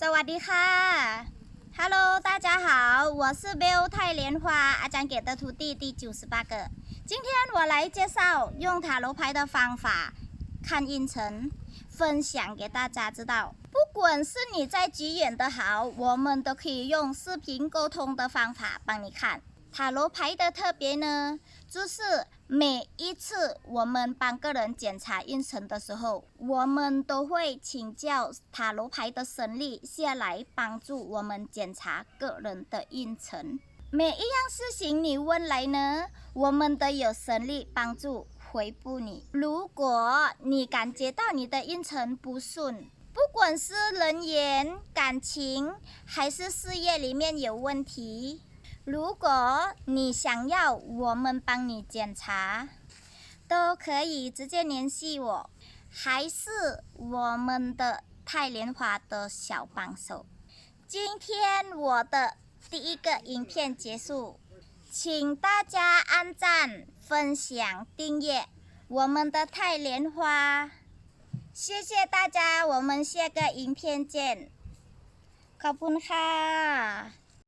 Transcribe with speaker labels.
Speaker 1: สวัสดีค่ะ Hello，大家好，我是 Bill 太莲花阿江给的徒弟第九十八个。今天我来介绍用塔罗牌的方法看运程，分享给大家知道。不管是你在极远的好，我们都可以用视频沟通的方法帮你看。 塔罗牌的特别呢，就是每一次我们帮个人检查运程的时候，我们都会请教塔罗牌的神力下来帮助我们检查个人的运程。每一样事情你问来呢，我们都有神力帮助回复你。如果你感觉到你的运程不顺，不管是人缘、感情还是事业里面有问题，如果你想要我们帮你检查，都可以直接联系我，还是我们的太莲花的小帮手。今天我的第一个影片结束，请大家按赞、分享、订阅我们的太莲花。谢谢大家，我们下个影片见。ขอบคุณค่ะ